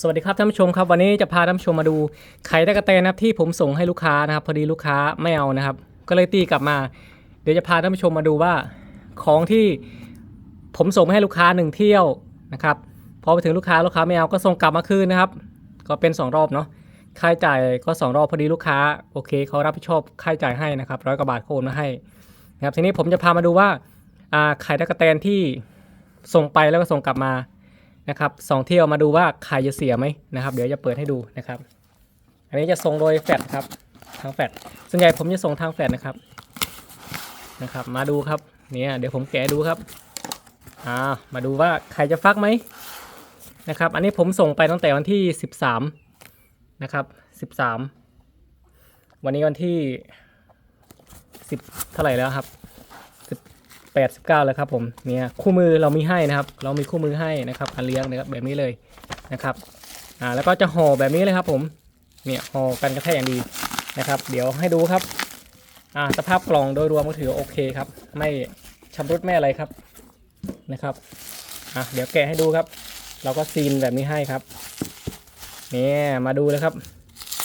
สวัสดีครับท่านผู้ชมครับวันนี้จะพาท่านผู้ชมมาดูไข่ตะกะแตนนะครับที่ผมส่งให้ลูกค้านะครับ พอดีลูกค้าไม่เอานะครับ ก็เลยตีกลับมา เดี๋ยวจะพาท่านผู้ชมมาดูว่าของที่ผมส่งให้ลูกค้าหนึ่งเที่ยวนะครับพอไปถึงลูกค้าลูกค้าไม่เอาก็ส่งกลับมาคืนนะครับ ก็เป็น 2 รอบเนาะค่าใช้จ่ายก็ 2 รอบพอดีลูกค้าโอเคเขารับผิดชอบค่าใช้จ่ายให้นะครับร้อยกว่าบาทโอนมาให้นะครับทีนี้ผมจะพามาดูว่าอ่าไข่ตะกะแตนที่ส่งไปแล้วก็ส่งกลับมา นะครับสองเที่ยวมาดูว่าใครจะเสียไหมนะครับ เดี๋ยวจะเปิดให้ดูนะครับ อันนี้จะส่งโดยแฟดครับทางแฟดส่วนใหญ่ผมจะส่งทางแฟดนะครับนะครับ มาดูครับเนี่ยเดี๋ยวผมแกะดูครับอ่ามาดูว่าใครจะฟักไหมนะครับ อันนี้ผมส่งไปตั้งแต่วันที่ 13นะครับ13 วันนี้วันที่ 10 เท่าไหร่แล้วครับ แปดสิบเก้าแล้วครับผมเนี่ยคู่มือเรามีให้นะครับ เรามีคู่มือให้นะครับการเลี้ยงนะครับแบบนี้เลยนะครับอ่าแล้วก็จะห่อแบบนี้เลยครับผมเนี่ยห่อกันกระแทกอย่างดีนะครับ เดี๋ยวให้ดูครับอ่าสภาพกล่องโดยรวมก็ถือโอเคครับ ไม่ชำรุดไม่อะไรครับนะครับอะเดี๋ยวแกะให้ดูครับ เราก็ซีนแบบนี้ให้ครับเนี่ยมาดูเลยครับ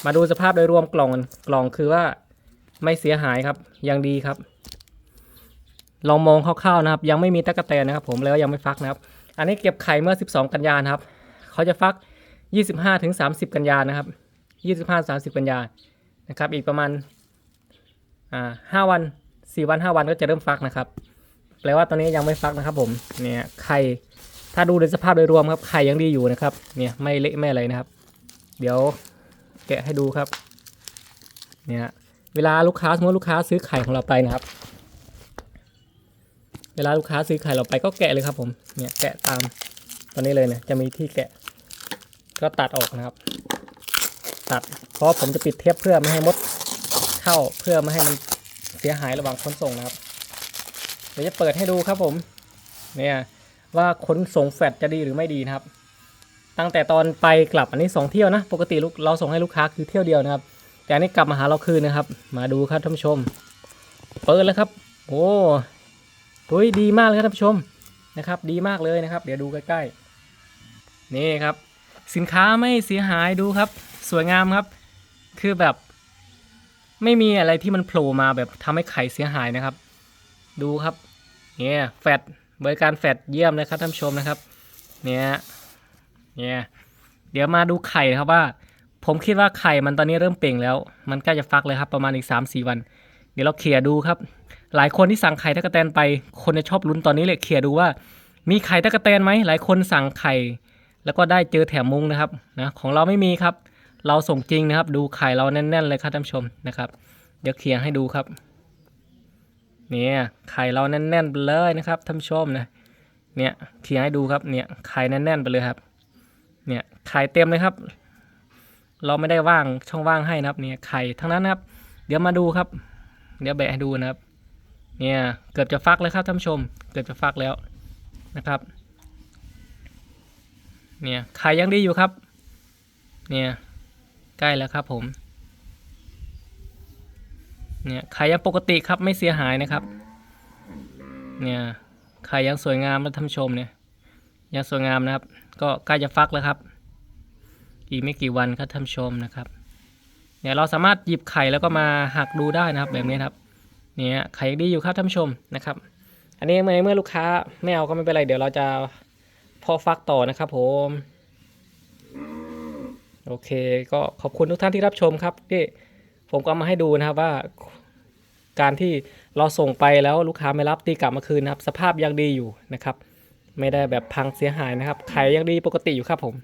มาดูสภาพโดยรวมกล่องกล่องคือว่าไม่เสียหายครับยังดีครับ ลองมองคร่าวๆนะครับ ยังไม่มีตะกะแตนนะครับ ผมแล้วยังไม่ฟักนะครับ อันนี้เก็บไข่เมื่อ 12 กันยายนครับ เขาจะฟัก 25ถึง30 กันยานะครับ 25 30 กันยานะครับ อีกประมาณอ่า5วัน 4 วัน 5 วันก็จะเริ่มฟักนะครับ แปลว่าตอนนี้ยังไม่ฟักนะครับ ผมเนี่ยไข่ถ้าดูในสภาพโดยรวมครับไข่ยังดีอยู่นะครับ เนี่ยไม่เละไม่อะไรนะครับ เดี๋ยวแกะให้ดูครับเนี่ยเวลาลูกค้าสมมติลูกค้าซื้อไข่ของเราไปนะครับ วลาลูกค้าซื้อไข่เราไปก็แกะเลยครับผมเนี่ยแกะตามตอนนี้เลยเนี่ยจะมีที่แกะ ก็ตัดออกนะครับ ตัดเพราะผมจะปิดเทปเพื่อไม่ให้มดเข้าเพื่อไม่ให้มันเสียหายระหว่างขนส่งนะครับเดี๋ยวจะเปิดให้ดูครับผม เนี่ยว่าขนส่งแฟดจะดีหรือไม่ดีนะครับ ตั้งแต่ตอนไปกลับอันนี้สองเที่ยวนะ ปกติลูกเราส่งให้ลูกค้าคือเที่ยวเดียวนะครับ แต่อันนี้กลับมาหาเราคืนนะครับ มาดูครับท่านผู้ชม เปิดแล้วครับ โอ้ เฮ้ยดีมากเลยครับท่านผู้ชมนะครับ ดีมากเลยนะครับ เดี๋ยวดูใกล้ๆนี่ครับ สินค้าไม่เสียหายดูครับ สวยงามครับ คือแบบ ไม่มีอะไรที่มันโผล่มาแบบทำให้ไข่เสียหายนะครับ ดูครับเนี่ยแฟดบริการแฟดเยี่ยมเลยครับท่านผู้ชมนะครับ เนี่ยเนี่ยเดี๋ยวมาดูไข่นะครับว่า ผมคิดว่าไข่มันตอนนี้เริ่มเปล่งแล้ว มันใกล้จะฟักเลยครับประมาณอีก3าสี่วัน เดี๋ยวเราเคลียดูครับ หลายคนที่สั่งไข่ตะกะแตนไป คนจะชอบลุ้นตอนนี้เลยเคลียร์ดูว่า มีไข่ตะกะแตนไหมหลายคนสั่งไข่ แล้วก็ได้เจอแถมมุ้งนะครับนะของเราไม่มีครับ เราส่งจริงนะครับ ดูไข่เราแน่น ๆ เลยครับท่านผู้ชมนะครับ เดี๋ยวเคลียร์ให้ดูครับเนี่ยไข่เราแน่นๆไปเลยนะครับท่านผู้ชมนะเนี่ยเคลียร์ให้ดูครับเนี่ยไข่แน่นๆไปเลยครับ เนี่ยไข่เต็มเลยครับ เราไม่ได้ว่างช่องว่างให้นะครับเนี่ยไข่ทั้งนั้นนะครับ เดี๋ยวมาดูครับ เดี๋ยวแบะให้ดูนะครับ เนี่ยเกือบจะฟักแล้วครับท่านผู้ชม เกือบจะฟักแล้วนะครับ เนี่ยไข่ยังดีอยู่ครับ เนี่ยใกล้แล้วครับผม เนี่ยไข่ยังปกติครับไม่เสียหายนะครับ เนี่ยไข่ยังสวยงามนะท่านผู้ชมเนี่ยยังสวยงามนะครับ ก็ใกล้จะฟักแล้วครับ อีกไม่กี่วันครับท่านผู้ชมนะครับ เนี่ยเราสามารถหยิบไข่แล้วก็มาหักดูได้นะครับแบบนี้ครับ เนี่ยไข่ยังดีอยู่ครับท่านผู้ชมนะครับ อันนี้เมื่อเมื่อลูกค้าไม่เอาก็ไม่เป็นไร เดี๋ยวเราจะพอฟักต่อนะครับผมโอเค ก็ขอบคุณทุกท่านที่รับชมครับที่ผมก็เอามาให้ดูนะครับว่าการที่เราส่งไปแล้วลูกค้าไม่รับตีกลับมาคืนนะครับ สภาพยังดีอยู่นะครับ ไม่ได้แบบพังเสียหายนะครับไขยังดีปกติอยู่ครับผม